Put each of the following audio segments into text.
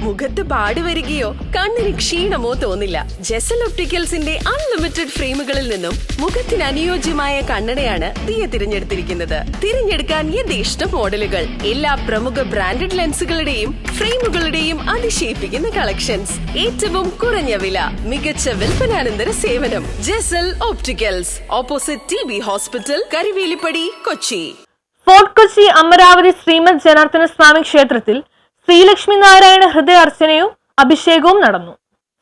മുഖത്ത് പാടി വരികയോ കണ്ണിന് ക്ഷീണമോ തോന്നില്ല. ജെസൽ ഒപ്റ്റിക്കൽസിന്റെ അൺലിമിറ്റഡ് ഫ്രെയിമുകളിൽ നിന്നും മുഖത്തിന് അനുയോജ്യമായ കണ്ണടയാണ് ദിയ തിരഞ്ഞെടുത്തിരിക്കുന്നത്. തിരഞ്ഞെടുക്കാൻ യഥേഷ്ട മോഡലുകൾ. എല്ലാ പ്രമുഖ ബ്രാൻഡഡ് ലെൻസുകളുടെയും ഫ്രെയിമുകളുടെയും അതിശയിപ്പിക്കുന്ന കളക്ഷൻസ്. ഏറ്റവും കുറഞ്ഞ വില മികച്ച വിൽപ്പനാനന്തര സേവനം. Jesal opticals opposite T B hospital Karivelippady Kochi. Fort Kochi Amaravathi Shrimad Janardana Swami ക്ഷേത്രത്തിൽ ശ്രീലക്ഷ്മി നാരായണ ഹൃദയ അർച്ചനയും അഭിഷേകവും നടന്നു.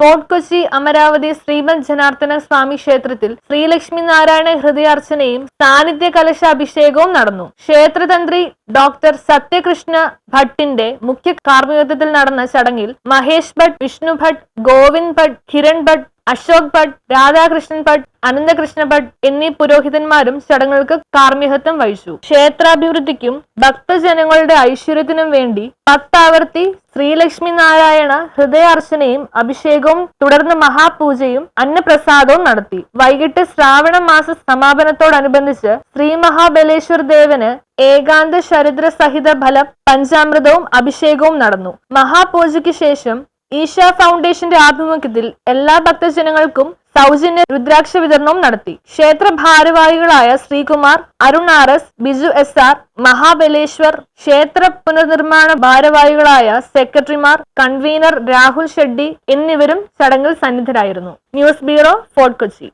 ഫോർട്ട് കൊച്ചി അമരാവതി ശ്രീമൻ ജനാർദ്ദന സ്വാമി ക്ഷേത്രത്തിൽ ശ്രീലക്ഷ്മി നാരായണ ഹൃദയാർച്ചനയും സാന്നിധ്യ കലശ അഭിഷേകവും നടന്നു. ക്ഷേത്രതന്ത്രി ഡോക്ടർ സത്യകൃഷ്ണ ഭട്ടിന്റെ മുഖ്യ കാർമ്മികത്വത്തിൽ നടന്ന ചടങ്ങിൽ മഹേഷ് ഭട്ട് വിഷ്ണു ഭട്ട് ഗോവിന്ദ് ഭട്ട് കിരൺ ഭട്ട് അശോക് ഭട്ട് രാധാകൃഷ്ണൻ ഭട്ട് അനന്തകൃഷ്ണ ഭട്ട് എന്നീ പുരോഹിതന്മാരും ചടങ്ങുകൾക്ക് കാർമ്മികത്വം വഹിച്ചു. ക്ഷേത്രാഭിവൃദ്ധിക്കും ഭക്തജനങ്ങളുടെ ഐശ്വര്യത്തിനും വേണ്ടി പത്താവർത്തി ശ്രീലക്ഷ്മി നാരായണ ഹൃദയാർച്ചനയും അഭിഷേകവും തുടർന്ന് മഹാപൂജയും അന്നപ്രസാദവും നടത്തി. വൈകിട്ട് ശ്രാവണ മാസ സമാപനത്തോടനുബന്ധിച്ച് ശ്രീ മഹാബലേശ്വർ ദേവന് ഏകാന്ത ശരിദ്ര സഹിത ഫല പഞ്ചാമൃതവും അഭിഷേകവും നടന്നു. മഹാപൂജയ്ക്ക് ശേഷം ഈശ ഫൗണ്ടേഷന്റെ ആഭിമുഖ്യത്തിൽ എല്ലാ ഭക്തജനങ്ങൾക്കും സൗജന്യ രുദ്രാക്ഷ വിതരണവും നടത്തി. ക്ഷേത്ര ഭാരവാഹികളായ Sreekumar Arun R S Biju S R Mahabaleshwar ക്ഷേത്ര പുനർനിർമ്മാണ ഭാരവാഹികളായ സെക്രട്ടറിമാർ കൺവീനർ രാഹുൽ ഷെഡ്ഡി എന്നിവരും ചടങ്ങിൽ സന്നിധരായിരുന്നു. News bureau Fort Kochi.